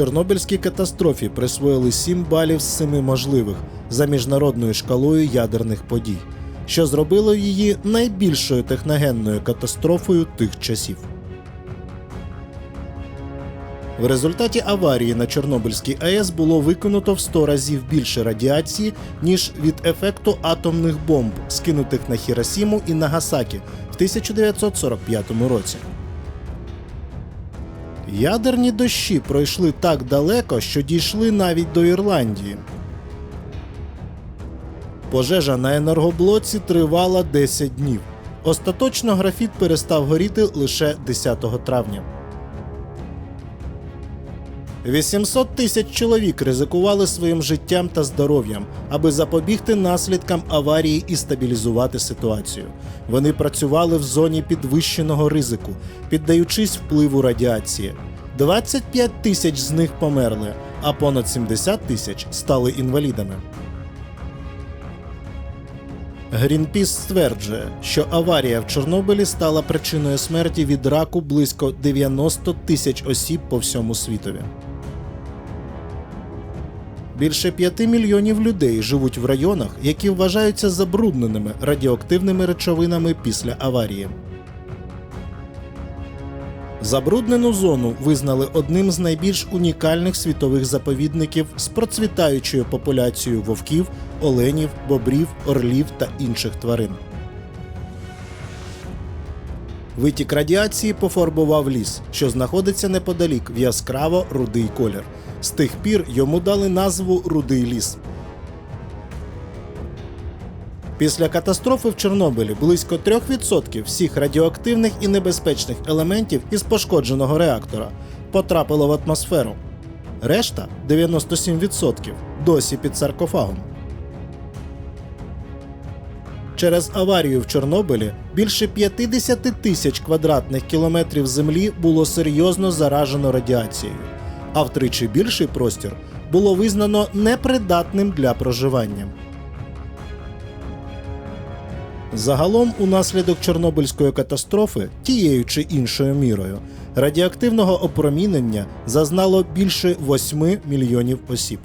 Чорнобильській катастрофі присвоїли 7 балів з 7 можливих за міжнародною шкалою ядерних подій, що зробило її найбільшою техногенною катастрофою тих часів. В результаті аварії на Чорнобильській АЕС було викинуто в 100 разів більше радіації, ніж від ефекту атомних бомб, скинутих на Хіросіму і Нагасакі в 1945 році. Ядерні дощі пройшли так далеко, що дійшли навіть до Ірландії. Пожежа на енергоблоці тривала 10 днів. Остаточно графіт перестав горіти лише 10 травня. 800 тисяч чоловік ризикували своїм життям та здоров'ям, аби запобігти наслідкам аварії і стабілізувати ситуацію. Вони працювали в зоні підвищеного ризику, піддаючись впливу радіації. 25 тисяч з них померли, а понад 70 тисяч стали інвалідами. Грінпіс стверджує, що аварія в Чорнобилі стала причиною смерті від раку близько 90 тисяч осіб по всьому світові. Більше 5 мільйонів людей живуть в районах, які вважаються забрудненими радіоактивними речовинами після аварії. Забруднену зону визнали одним з найбільш унікальних світових заповідників з процвітаючою популяцією вовків, оленів, бобрів, орлів та інших тварин. Витік радіації пофарбував ліс, що знаходиться неподалік в яскраво рудий колір. З тих пір йому дали назву Рудий ліс. Після катастрофи в Чорнобилі близько 3% всіх радіоактивних і небезпечних елементів із пошкодженого реактора потрапило в атмосферу. Решта 97% досі під саркофагом. Через аварію в Чорнобилі більше 50 тисяч квадратних кілометрів землі було серйозно заражено радіацією, а втричі більший простір було визнано непридатним для проживання. Загалом, унаслідок Чорнобильської катастрофи, тією чи іншою мірою, радіоактивного опромінення зазнало більше 8 мільйонів осіб.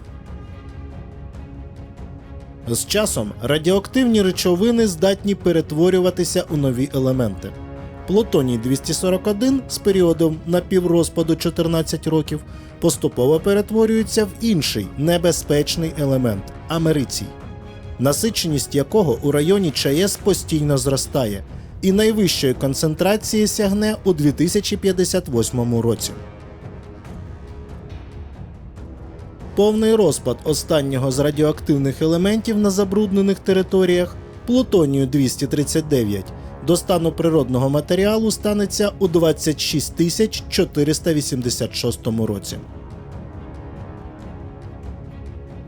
З часом радіоактивні речовини здатні перетворюватися у нові елементи. Плутоній 241 з періодом напіврозпаду 14 років поступово перетворюється в інший небезпечний елемент америцій, насиченість якого у районі ЧАЕС постійно зростає, і найвищої концентрації сягне у 2058 році. Повний розпад останнього з радіоактивних елементів на забруднених територіях плутонію 239 до стану природного матеріалу станеться у 26 486 році.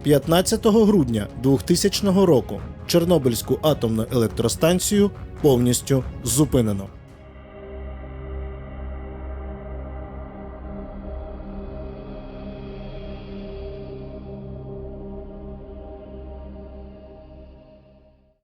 15 грудня 2000 року Чорнобильську атомну електростанцію повністю зупинено.